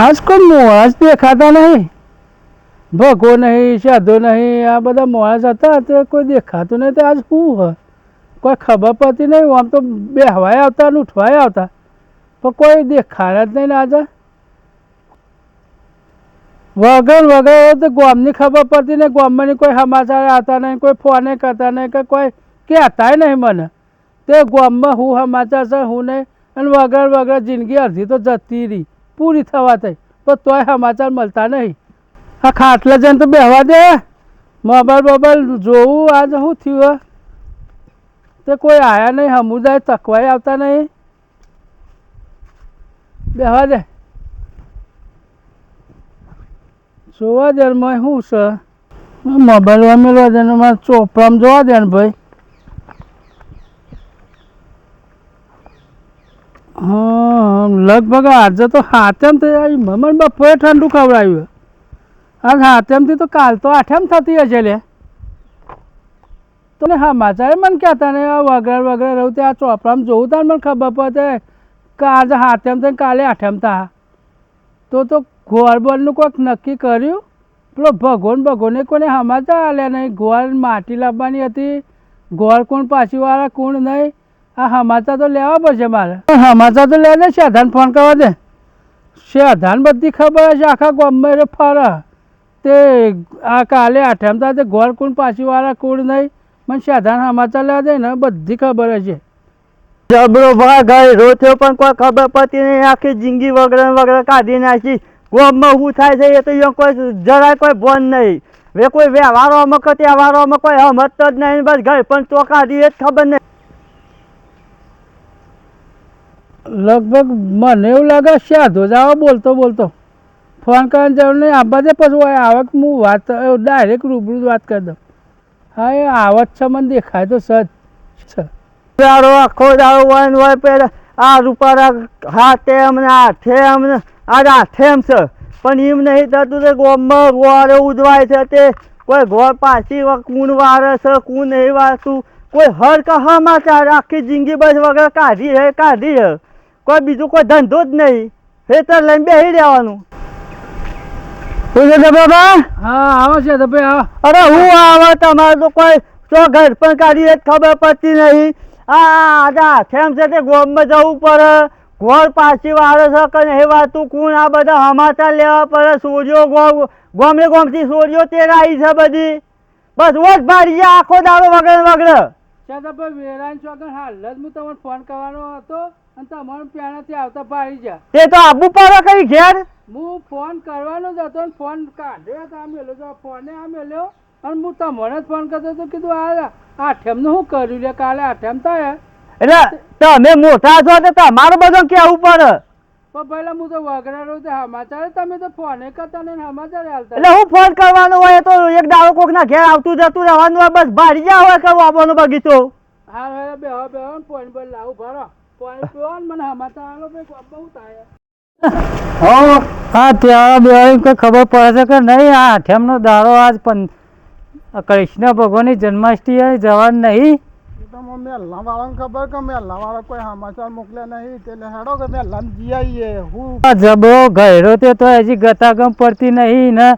આજ કોઈ મોળા દેખાતા નહીં. ભગો નહીં, સાધો નહીં, આ બધા મોળા હતા, તે કોઈ દેખાતું નહીં, તે આજ શું હોય કોઈ ખબર પડતી નહીં આમ તો બેહવાય આવતા ને ઉઠવાય આવતા. પણ કોઈ દેખાયા જ નહીં ને આજે. વગર વગર તો ગામની ખબર પડતી નહીં, ગામમાંની કોઈ સમાચાર આવતા નહીં, કોઈ ફોને કરતા નહીં કે કોઈ કહેતાય નહીં મને. તે ગામમાં હું સમાચાર છે, હું નહીં. અને વગર વગર જિંદગી અડધી તો જતી રહી. પૂરી થવા થઈ. પણ તોય સમાચાર મળતા નહીં. આ ખાટલા જઈને તો બેહવા દે. મોબાઈલ બોબાઈલ જોવું આજે શું થયું? તે કોઈ આયા નહીં સમુદાય તકવાય આવતા નહીં. બેહવા દે. જોવા દે ને મેં શું છે? મોબાઈલ મેળવા દે મારે ચોપડામાં જોવા દે ને ભાઈ. હા લગભગ આજે તો હાથેમ થઈ આવી મમન બપોરે ઠંડુ ખવડાવ્યું. આજ હાથેમથી તો કાલ તો આઠેમ થતી હશે લે. તો ને સમાચારે મને કહેતા ને વગર વગર રહું તે આ ચોપડામાં જોવું તાર, મને ખબર પડે કે આજે હાથેમ થઈને કાલે આઠેમ થા. તો તો ગોળબોલનું કોઈક નક્કી કર્યું? પેલો ભગવાન, ભગવાને કોને સમાચાર આલ્યા નહીં? ગોળ માટી લાવવાની હતી. ગોળ કોણ પાછીવાળા, કોણ નહીં? આ હમાચા તો લેવા પડશે મારે. હમાચા તો લે દે શેધાન ફોન કરવા દે. શેધાન બધી ખબર હશે, આખા ગામમાં એ ફરે. તે આ કાલે આઠમ તા ગોળ કુંડ પાછી વાળા કોણ નહીં, મને શેધાન હમાચા લેવા દે ને, બધી ખબર હશે. જબરો ભાગ ગઈ રોથ્યો પણ કોઈ ખબર પડતી નહીં, આખી જિંદગી વગર વગર કાઢી નાખી. ગોમમાં શું થાય છે એ તો યો કોઈ જરાય કોઈ બોન નહીં. વે કોઈ વ્યવહારોમાં કે તહેવારોમાં કોઈ હમત જ નહીં, બસ ઘર પણ તો કાઢી, એ જ ખબર નહીં. લગભગ મને એવું લાગે સાધુ જ આવે બોલતો બોલતો. ફોન કરવાની જરૂર નહીં આબા દે પછી હોય આવક હું વાત ડાયરેક્ટ રૂબરૂ વાત કરી દઉં. હા, એ આવત છે, મને દેખાય તો સચ છે. દાડો આખો દાડો હોય ને હોય પેલા આ રૂપારા હાથે અમને હાથે અમને, આ આ એમ છે. પણ એમ નહીં થતું તે ગોમમાં ગોળે ઉજવાય છે તે. કોઈ ગોળ પાછી કુણ વારે છે, કૂણ નહીં વારતું કોઈ હર કહામાં આખી જિંદગી બસ વગર કાઢી હે કાઢી હે કોઈ બીજું કોઈ ધંધો જ નહીં. ખેતર લઈને બેસી રહેવાનું. બાબા? હા આવો છે તો અરે હું આવે તમારે તો કોઈ તો ઘર પણ કાઢી ખબર પડતી નહીં. આ કેમ છે તે ગોમમાં જવું પડે? ગોળ પાછી વાળો છે કે વાતું કુણ આ બધા સમાચાર લેવા પડે? સોરીઓ ગોમ ગોમડે ગોમથી સોરીઓ તેરાઈ છે બધી. બસ ભાડી જાય આખો દાડો વગર વગર. વેરાન ચોકન હાલ જ હું તમને ફોન કરવાનો હતો. અને તમારું પ્યાણાથી આવતા પાડી જા. તે તો આબુ પડે કઈ ઘેર? હું ફોન કરવાનો જ હતો ને ફોન કાઢ્યો તો આ મેલ્યો. તો ફોને આ મેલ્યો અને હું તમને જ ફોન કરતો હતો કીધું આ આઠેમનું શું કર્યું લે? કાલે આઠેમ થાય. એટલે તમે મોટા છો તો તમારો બધો કેવું પડે? પણ પહેલા હું તો વગરા રહું તો સમાચાર તમે તો ફોને કરતા ને સમાચાર હાલતા. એટલે હું ફોન કરવાનો હોય તો એક દાડો કોકના ઘેર આવતું જતું રહેવાનું હોય બસ ભાડી જા હોય કે આવવાનો બગીચો. હા હવે બેહો બેહો ને પોઈન્ટ પર લાવું ભરો હા ત્યાં બે કઈ ખબર પડે છે કે નહીં આ આઠમનો દારો આજ કૃષ્ણ ભગવાનની જન્માષ્ટમી જવાનું નહીં જબરો ગયરો તે તો હજી ગતાગમ પડતી નહીં ને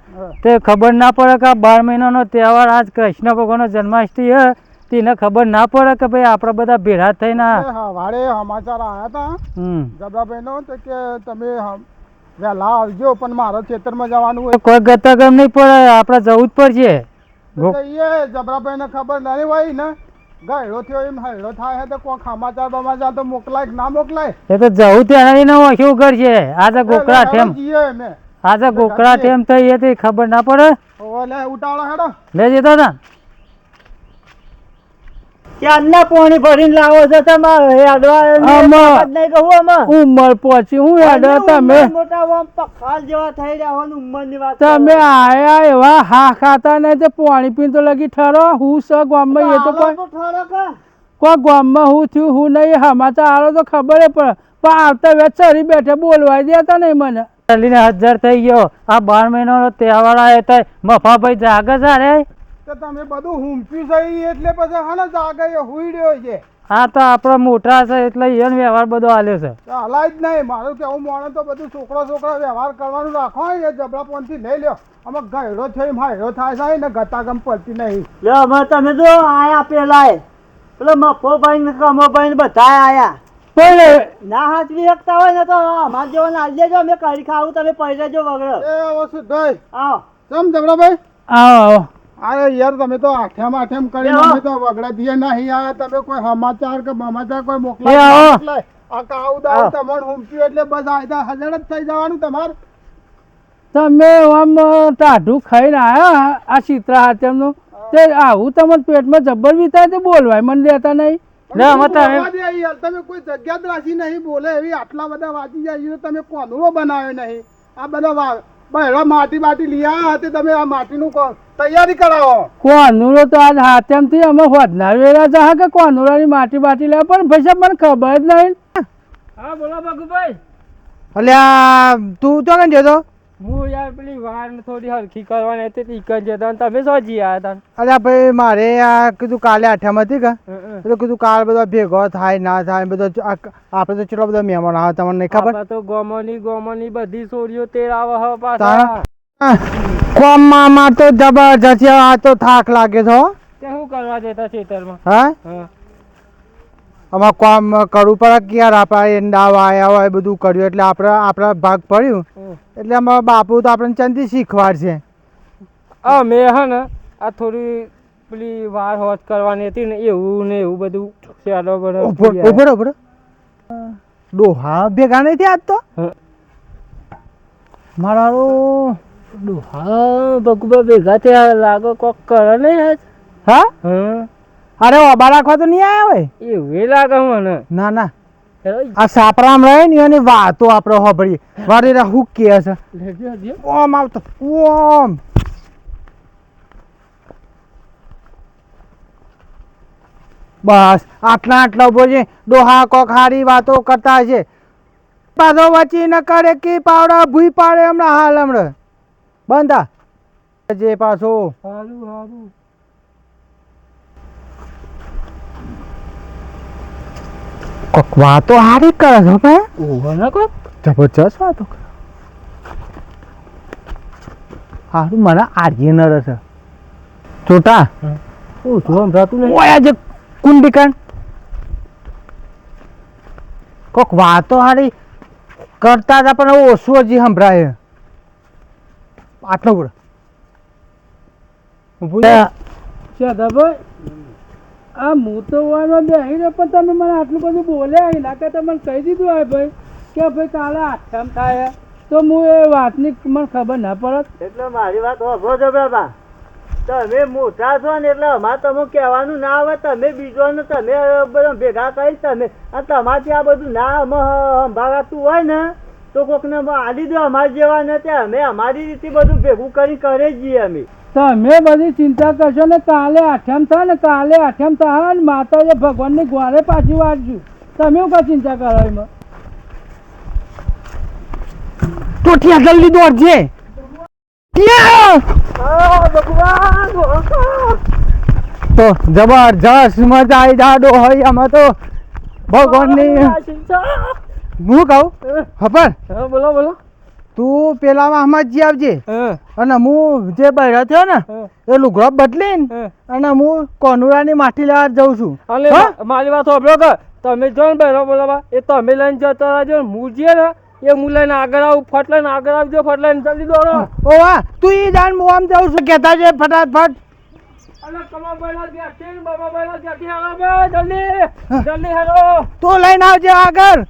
તે ખબર ના પડે કે આ બાર મહિનાનો તહેવાર આજ કૃષ્ણ ભગવાનનો જન્માષ્ટમી હે તેને ખબર ના પડે કે ભાઈ આપણે બધા ભેળા થઈને આ- સમાચાર આવ્યા હતા જબરાભાઈ નો કે તમે વહેલા આવજો પણ મારે ખેતરમાં જવાનું હોય. કોઈ ગતાગમ નહીં પડે આપણે જવું જ પડશે. તો એ જબરાભાઈને ખબર નહીં હોય ને. ગયડો થયો એમ હૈડો થાય તો કોઈ ખામાચાર બમાચાર તો મોકલાય ના મોકલાય? એ તો જવું ત્યાં ને શું કરશે? આજે ગોકળા ઠેમ આજે ગોકળા ઠેમ થઈ એ તે ખબર ના પડે. ઓલે ઉટાળો હેડો. લે જતા હતા. ક્યારના પાણી ભરીને લાવો છો તમારે નહીં કહું આમાં. ઉંમર પહોંચી હું યાદ તમે? ઉંમર મોટા આમ પખાલ જેવા થઈ રહ્યા ઉંમરની વાત તમે આયા એવા હા ખાતા નહીં તે પાણી પીને તો લગી ઠરો. હું સ ગામમાં એ તો કોઈ કોઈ ગામમાં હું થયું હું નહીં સમાચાર આવો તો ખબર પડે પણ આવતા વેચ ચરી બેઠે બોલવા દેતા નહીં મને. ચાલીને હજાર થઈ ગયો. આ બાર મહિનાનો તહેવાર આવ્યો તો મફાભાઈ જાગે છે રે. તો તમે બધું હુંપ્યું છે એટલે પછી હા ને જાગે હુઈડ્યો રહ્યો છે. હા તો આપણા મોટા છે એટલે એને વ્યવહાર બધો આલ્યો છે. તો હલાય જ નહીં મારું કેવું માણસ તો બધું છોકરો છોકરો વ્યવહાર કરવાનું રાખો એ જબડા પોનથી લઈ લ્યો. અમે ગયડો છે એમ હાયડો થાય છે ને ગતાગમ પડતી નહીં. લે અમે તમે જો આયા પેલાય પેલો મફોભાઈ ને કમોભાઈ ને બધા આયા. પણ ના હાચવી શકતા હોય ને તો અમાર જેવો ના લેજો અમે કરી ખાવું તમે પૈસા જો વગર. એ હવે સુધાય આવો. કેમ જબરાભાઈ? આવો આવો. અરે યાર તમે તો આઠેમ આઠેમ કરી અમે તો વગડા દીએ નહીં આ તમે કોઈ સમાચાર કે સમાચાર કોઈ મોકલા? આ કાઉ દાવ તમારે હુમક્યું એટલે બસ આયદા હજાર જ થઈ જવાનું તમાર. તમે આમ ટાઢું ખાઈને આયા આ ચિત્રા હાથેમનું તે આવું તમારા પેટમાં જબ્બર વિતાય તે બોલવાય મને દેતા નહીં. ના, તમે કોઈ જગ્યા જ રાખી નહીં બોલે એવી આટલા બધા વાંચી જાય તમે કોનુરો બનાવ્યો નહીં. આ બધા વા- બહેરા માટી બાટી લીયા હતી તમે આ માટીનું તૈયારી કરાવો. કોનુરો તો આજ હાથેમથી અમે વધનાર વેરા જા કે કોનુરાની માટી બાટી લે પણ પૈસા મને ખબર જ નહીં. હા બોલો બગુભાઈ અલ્યા તું તો કઈ જતો? હું યાર પેલી વાર થોડી હરખી કરવાની હતી તી જતા તમે સોજી આવ્યા હતા? અલ્યા ભાઈ મારે આ કીધું કાલે આઠમ હતી કે? એટલે કીધું કાલ બધા ભેગો થાય ના થાય બધો આપણે તો ચેટલો બધો મહેમાન આવે તમને નહીં ખબર? તો ગોમોની ગોમોની બધી સોરીઓ તેર આવે હવે પાછા કોમમાં માં તો જબરજસ્ત આ તો થાક લાગે છે. તે શું કરવા જતા ખેતરમાં? હા? આમાં કોમ કરવું પડે કે યાર આપણે એંડા વાયા હોય બધું કર્યું એટલે આપણે આપણા ભાગ પડ્યું. એટલે અમારા બાપુ તો આપણને ચંદી શીખવાડશે હા મેં હે ને આ થોડી પેલી વાર હોત કરવાની હતી ને એવું ને એવું બધું ચાલો ઊભો ઊભો રહો, ડોહા ભેગા નથી આજ તો. મારા હા બગુબા ભેગા થયા લાગો કોક કરે ને આજ. હા? હા. અરે ઓબા રાખવા તો નહીં આવ્યા હોય? એવું લાગે મને. ના ના. આ સાપરામ રહે ને એની વાતો આપણે હોભળી વારે રા હું કે છે. ઓમ આવતો. ઓમ. બસ આટલા આટલા ઊભો છે ડોહા કોક હારી વાતો કરતા છે. પાછો વચી ન કરે કે પાવડા ભૂઈ પાડે હમણાં હાલ હમણાં. બંધા જે પાછો. હારું હારું. કોક વાતો હારી કરે છે ભાઈ. ઓહો કોક. જબરજસ્ત વાતો હારું મને આર્ય નડે છે. છોટા હું. શું સંભળાતું નહીં. ઓય આજે કુંડિકન કોક વાતો હારી કરતા હતા પણ ઓછું હજી સંભળાય. આટલો બધો આ હું તો વારમાં બેહીને પણ તમે મને આટલું બધું બોલ્યા એના કરતાં મને કહી દીધું હોય ભાઈ કે ભાઈ કાલે આઠમ થાય તો હું એ વાતની મને ખબર ના પડત. એટલે મારી વાત હોભો છો બાબા. તમે મોટા છો ને એટલે અમારે તમે કહેવાનું ના આવે, તમે બીજો ને તમે બધા ભેગા કરી તમે આ તમારથી આ બધું ના સંભાળાતું હોય ને, તો કોકને આલી દો અમારી જેવા ને તે અમે અમારી રીતે બધું ભેગું કરી, કરે જઈએ અમે. તમે બધી ચિંતા કરશો ને કાલે આઠમ થાય ને કાલે આઠમ થાય ને માતાજી ભગવાનની ગ્વારે પાછી વાંચશું તમે કાંઈ ચિંતા કરો એમાં? ટોટિયા જલ્દી દોડજે. તો જબરજસ્ત મજા આવી જાડો હોય આમાં તો ભગવાનની હું કહું? ખબર? બોલો બોલો. તું પેલા વાહમાં જી આવજે. અને હું જે બહેરા થયો ને એ લુગડો બદલીને અને હું કોનુરાની માટી લેવા જઉં છું. મારી વાત સાંભળો કે તમે જો ને બહેરો બોલાવા એ તમે લઈને જતા રહેજો ને હું જે ને એ હું લઈને આગળ આવું ફટ લઈને આગળ આવજો ફટ લઈને જલ્દી દોડો. ઓ વાહ તું એ જાણ હું આમ જાઉં છું કહેતા છે ફટાફટ. ને જલ્દી જલ્દી હેલો. તું લઈને આવજે આગળ.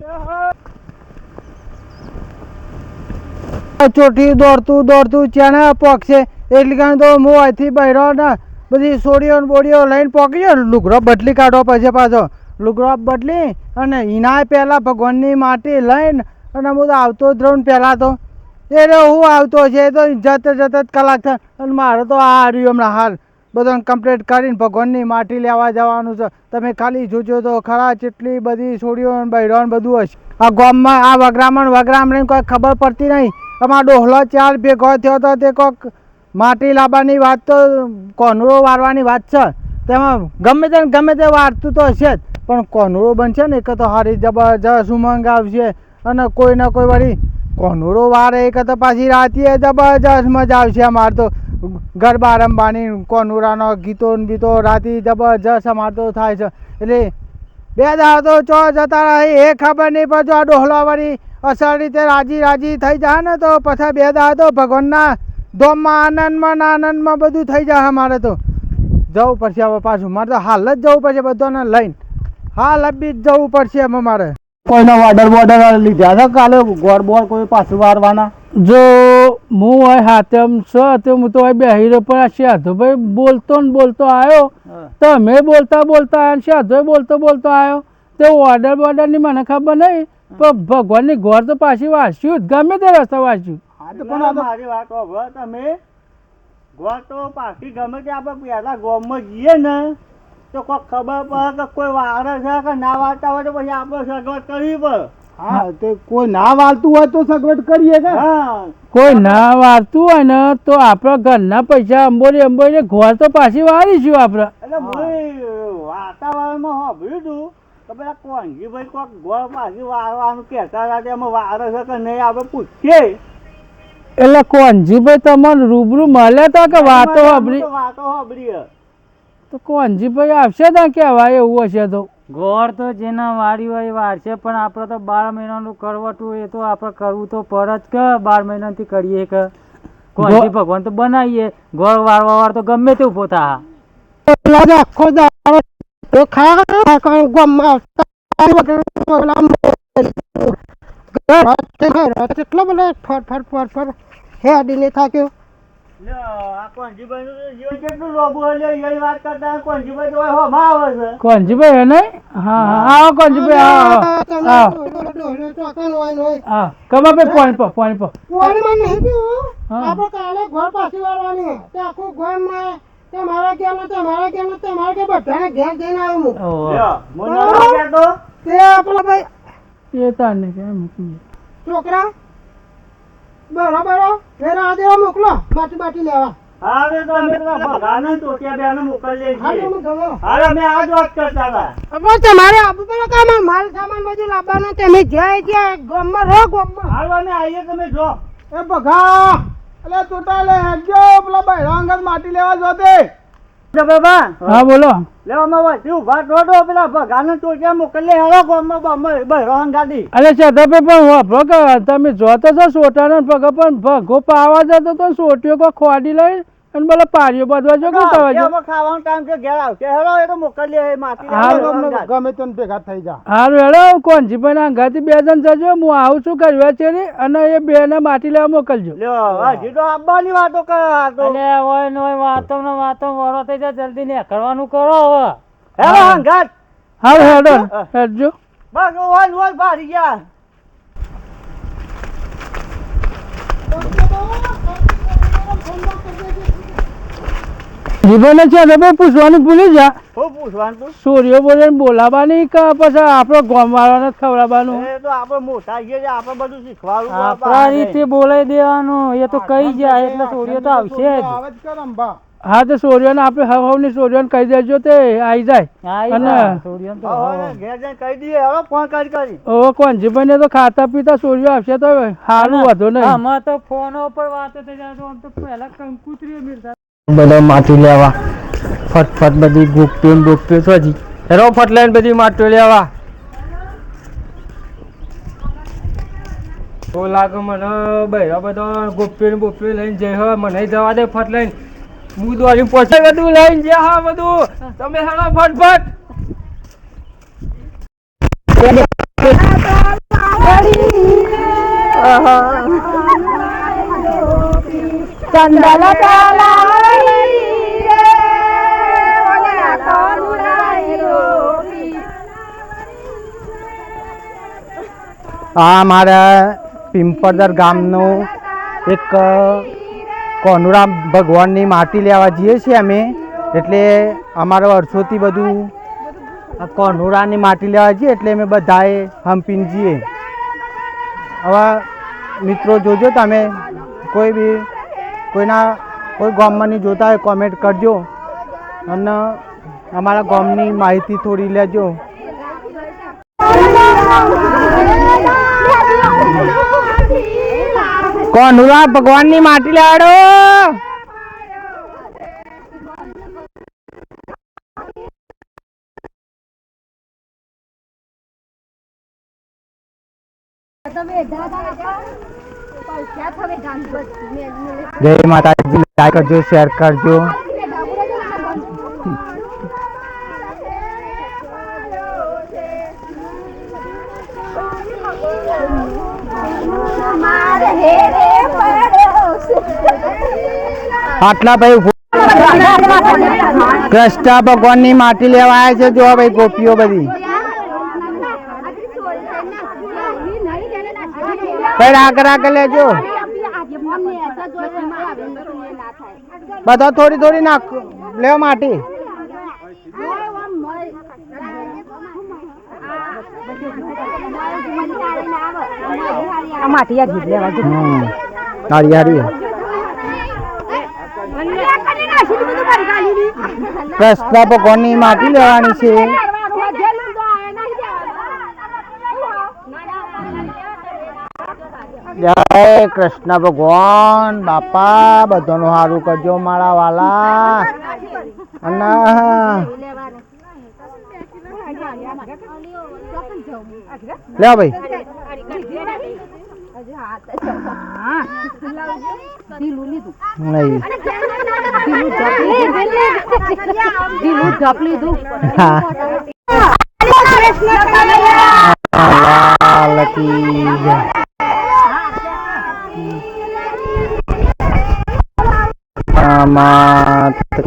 ચોટી દોડતું દોડતું ચેને પોકશે એટલે કારણે તો હું અહીંથી બહેરો ને બધી સોડીઓ બોડીઓ લઈને પોકી જાય ને લુગડો બદલી કાઢો પછી પાછો. લુગડો બદલી અને હિનાય પહેલાં ભગવાનની માટી લઈને અને હું તો આવતો જ રહું પહેલાં તો. એટલે હું આવતો છે તો જતે જતે જ કલાક થાય અને મારે તો આ રહ્યું હમણાં હાલ. બધાને કમ્પ્લીટ કરીને ભગવાનની માટી લેવા જવાનું છે. તમે ખાલી જોજો તો ખરા ચેટલી બધી છોડીઓ ને બૈરો ને બધું હશે. આ ગામમાં, આ વગરામણ વગરામણી કોઈ ખબર પડતી નહીં. અમારો ડોહલો ચાર ભેગો થયો તો તે કોક માટી લાવવાની વાત તો કોનરો વારવાની વાત છે. તેમાં ગમે તે ગમે તે વારતું તો હશે જ. પણ કોનરો બનશે ને, એક તો હારી જબરજસ્ત ઉમંગ આવશે અને કોઈ ને કોઈ વળી કોનરો વારે, એક તો પાછી રાતે જબરજસ્ત મજા આવશે અમારે તો. ગરબા રમવાની કોનુરાનો ગીતો બીતો રાતી જબરજસ્ત અમારે તો થાય છે. એટલે બે દાડા તો ચો જતા રહે, એ ખબર નહીં પણ જો આ ડોહલો વળી અસર રીતે રાજી રાજી થઈ જાય ને તો પછી બે દાડા તો ભગવાનના ધોમમાં આનંદમાં ના આનંદમાં બધું થઈ જાય અમારે તો. જવું પડશે હવે પાછું. મારે તો હાલ જ જવું પડશે બધાને લઈને. હાલ બી જ જવું પડશે હવે મારે. કોઈના ઓર્ડર બોર્ડર લીધા છે કાલે? ગોળ બોળ કોઈ પાછું વારવાના જો હું હોય હાથેમ છો તો હું તો હોય બેહી રહ્યો પણ આ સાધુભાઈ બોલતો ને બોલતો આવ્યો તમે બોલતા બોલતા આવ્યા ને સાધુભાઈ બોલતો બોલતો આવ્યો તે ઓર્ડર બોર્ડરની મને ખબર નહીં. પણ ભગવાનની ઘર તો પાછી વાંચ્યું જ ગમે તે રસ્તા વાંચ્યું. પણ મારી વાત તમે ગોળ તો પાછી ગમે તે આપણે પહેલા ગોમમાં જઈએ ને તો કોઈ ખબર પડે કે કોઈ વાળે છે કે ના વાળતા હોય તો પછી આપણે સગવડ કરવી પડે. હા તે કોઈ ના વાળતું હોય તો સગવડ કરીએ કે? કોઈ ના વાળતું હોય ને તો આપણા ઘરના પૈસા અંબોરી અંબોરી ઘોર તો પાછી વાળીશું આપણે. એટલે હું. વાતાવરણમાં સાંભળ્યું હતું કે પેલા કોંજીભાઈ કોઈક ગોળ પાછી વારવાનું કહેતા હતા એમાં વારે છે કે નહીં આપણે પૂછીએ. એટલે કોનજીભાઈ તમને રૂબરૂ મળ્યા હતા કે વાતો સાંભળી? તો વાતો સાંભળી તો કોનજીભાઈ આવશે ને કહેવાય એવું હશે તો. ગોળ તો જેના વાળી હોય વાળશે વારશે પણ આપણે તો બાર મહિનાનું કરવટું એ તો આપણે કરવું તો પડે જ કે બાર મહિનાથી કરીએ કે? કોણથી ભગવાન તો બનાવીએ. ગોળ વાળવા વાળ તો ગમે તે ઊભો થા. આખો તો ખા ગમમાં કેટલો બધો ફર ફર ફર ફર હેડીને થાક્યો લ્યો, આ કોંજીભાઈ નું કોંજીભાઈ હે નહીં? હા હા આવો કોનજીભાઈ આવો આવો હા કમાભાઈ પાણી પર પાણી પર. હા. આપણે કાલે ઘર પાછી વાળવાની. આખું ઘર ઘરમાં તમારા ઘેરનું તમારા ઘેરનું તમારા ઘેર બધાને ઘેર જઈને આવ્યો હું? મને નથી તે. આપણા ભાઈ એ તારને કેમ છોકરા? બરાબર ફેર આ મોકલો. માટી બાટી લેવા. હવે તો અમે પેલા ભગાને ટોટિયા બેને મોકલીએ હા છીએ. તમે ગયો હાલ અમે આ જ વાત કરતા હતા. હવે તમારે આબુ પડે કામ માલ સામાન બધું લાવવાનું તમે જ્યાં જ્યાં ગામમાં રહો ગામમાં. હાલ અમે આવીએ તમે જો. એ બઘા એટલે તૂટા લે હેડજો પેલા બૈરા અંગત માટી લેવા જોતે બાબા. હા બોલો. લે અમે ઊભા તો તો પેલા ભગાને ટોટિયા મોકલીએ હેલો ગામમાં બૈરાંગ ગાડી. ગાડી અરે સાદાભાઈ પણ કે તમે જોતો છો સોટાને પગ પણ ભગો પાવા જતો તો સોટ્યો કો ખોડી લઈ? અને બોલે પારીઓ બાંધવા જો કે કરવા જો ખાવાનો ટાઈમ છે ઘેર આવશે હેલો એ તો મોકલી એ માટી હા, ગમે તો ભેગા થઈ જા. હારું હેડો કોનજીભાઈ ના અંગાથી બે જણ જજો હું આવું છું કરવા છે ને અને એ બે ને માટી લેવા મોકલજો. લ્યો હજી તો આવવાની વાતો કરે તો. અલે ઓય નોય વાતો ને વાતો વરો થઈ જા જલ્દી ને કરવાનું કરો હવે. હેલો હંગાત હારું હેડો હેડજો. બસ ઓય ઓય ભારી ગયા. જીભાઈને છે ભાઈ પૂછવાનું ભૂલી જા. પૂછવાનું તું સોરીઓ બોલે બોલાવાની કે પછી આપણો ગામ વાળાને જ ખવડાવવાનું? એ તો આપણે મોટા એટલે આપણે બધું શીખવાડું આપણા રીતે બોલાઈ દેવાનું. એ તો કઈ જાય એટલે સોરીઓ તો આવશે જ. આવે જ કર અંબા હા તો સોરીઓને આપણે હવ હવની સૂર્યોને કહી દેજો તે આવી જાય. અને- જા, સોરીઓને તો હવે હવે. ઘેર જઈને કહી દઈએ. હવે ફોન કરી કરી. ઓ કોનજીભાઈને તો ખાતા પીતા સોરીઓ આવશે તો હારું વધુ નહીં. આમાં તો ફોન ઉપર વાત થઈ જાય તો આમ તો પહેલા કંકુતરીઓ મિલતા બધા માટી લેવા. ફટફટ બધી ગુપ્પી ને ગુપ્પી તો હજી હેરો ફટ બધી માટી લેવા. તો લાગે મને બહેરો બધો બધા ને લઈને જઈ હવે મને જવા દે ફટ લઈને હું દોરી પહોંચે બધું લઈને જે હા, બધું. તમે હેડો ફટફટ. આ મારા પિંપળદર ગામનું એક કોનુરામ ભગવાનની માટી લેવા જઈએ છીએ અમે. એટલે અમારા વર્ષોથી બધું કોનુરાની માટી લેવા જઈએ એટલે અમે બધાએ હંપીને જઈએ. હવે મિત્રો જોજો તમે. કોઈ બી, કોઈના, કોઈ ગામમાં નહીં જોતા હોય કોમેન્ટ કરજો. અને અમારા ગામની માહિતી થોડી લેજો. કોનુરા ભગવાનની માટી લાડો જય માતાજી લાઈક કરજો શેર કરજો. આટલા ભાઈ કૃષ્ણ ભગવાનની માટી લેવા આવ્યા છે. જો ભાઈ ગોપીઓ બધી. ભાઈ આગળ આગળ લેજો. બધા થોડી થોડી નાખ. લેવા માટી. હમ. હારી હારી કૃષ્ણ ભગવાનની માટી લેવાની છે? જય કૃષ્ણ ભગવાન, બાપા, બધાનું સારું કરજો મારા વાલા. અને લે ભાઈ. નહીં હા લાલ કી જય. માતૃ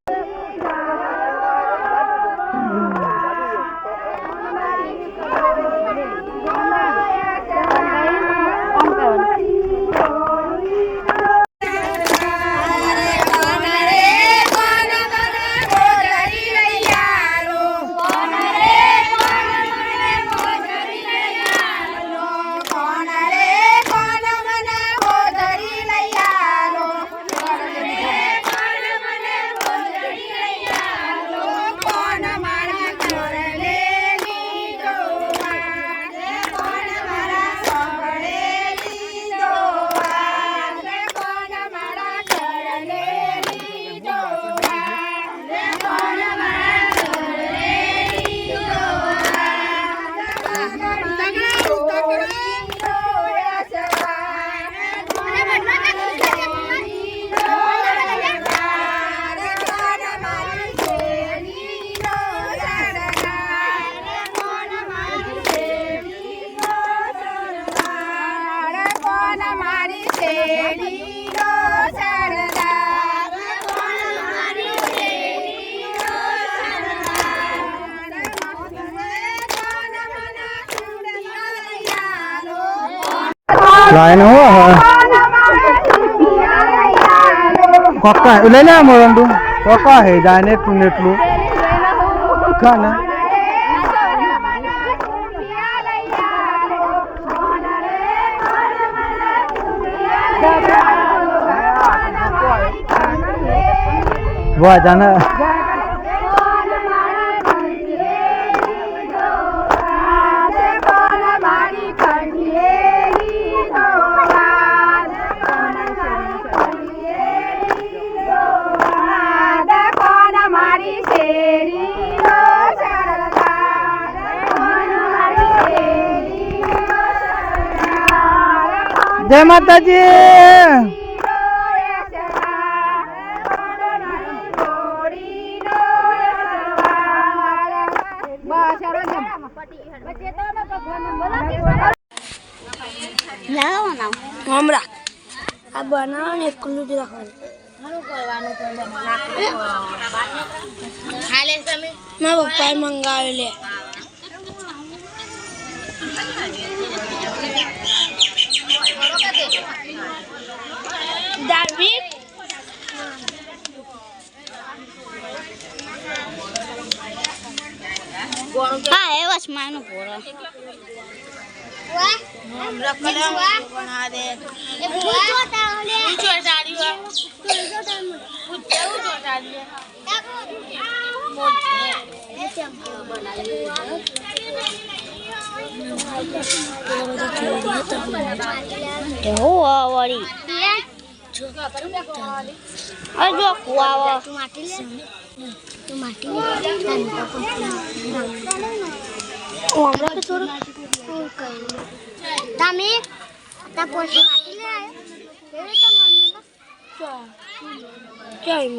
લાઈન હો કોકા લઈ લે મોરંડુ કોકા હે જાને તું એટલું ખાના વાહ જાને જય માતાજી. હમણાં આ બનાવો ને એકલું જ રાખવાનું. મારા પપ્પાએ મંગાવ્યું લે દાવી હા એવા જ નો પોરો કેવું વળી હજુ કુવા તમે તા પોસી માટી લે આવ્યો રીતે મમ્મી ચાઈ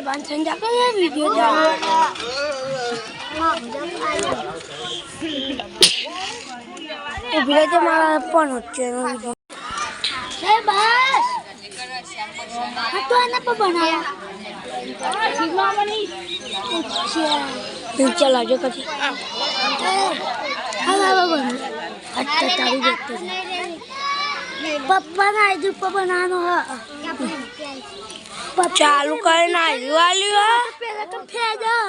બાંધ સંજા કરે વીડિયો એ ભીડે તો મારા પણ વચ્ચે. એનો એ બસ. હા તો આના પર બનાયા નીચે લાજો પછી. હા હા બન અત્યારે તારી દેખતો પપ્પા ના આઈડી ઉપર બનાવવાનો હા. ચાલુ કરીને આવ્યું વાલી પેલા તો ફેદા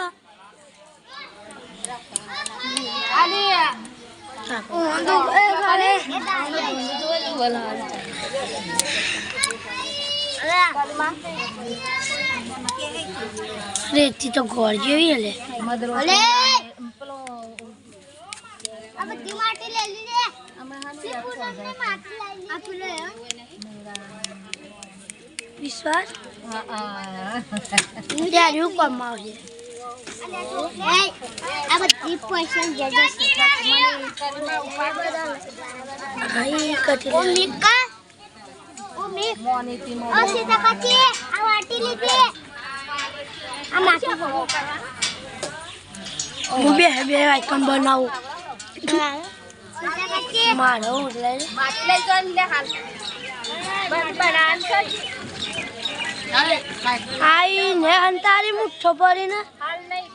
રેતી તો ગોળ જેવી હલે. વિશ્વાસ હું બધી માટી લઈ આ બનાવું મારો એટલે આઈ ને અંતારી મુઠ્ઠો પડીને અને લીધે મુઠ્ઠો ભરી હું તો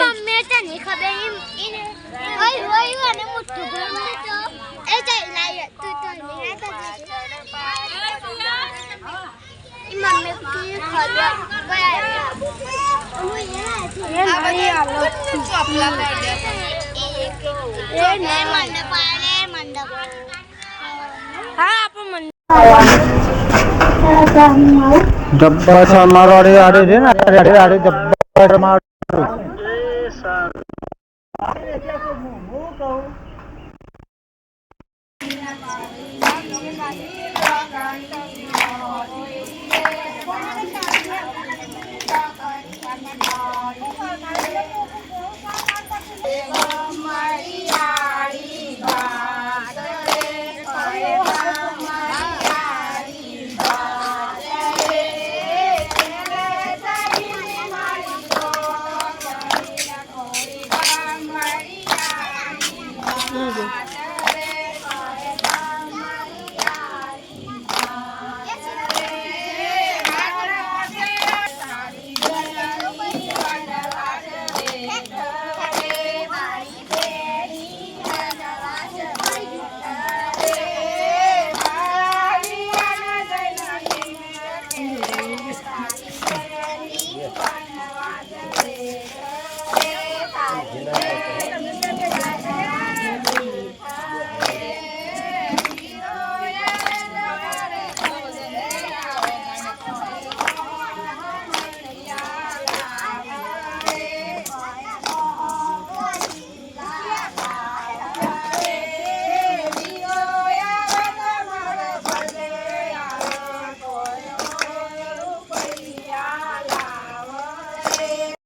મમ્મી કી ખબર એ નહીં આલો એ નહીં મંડપ આલે મંડપ હા આપણ મંડપ ડબ્બા છે મારો અરે અરે રે ને અરે અરે અરે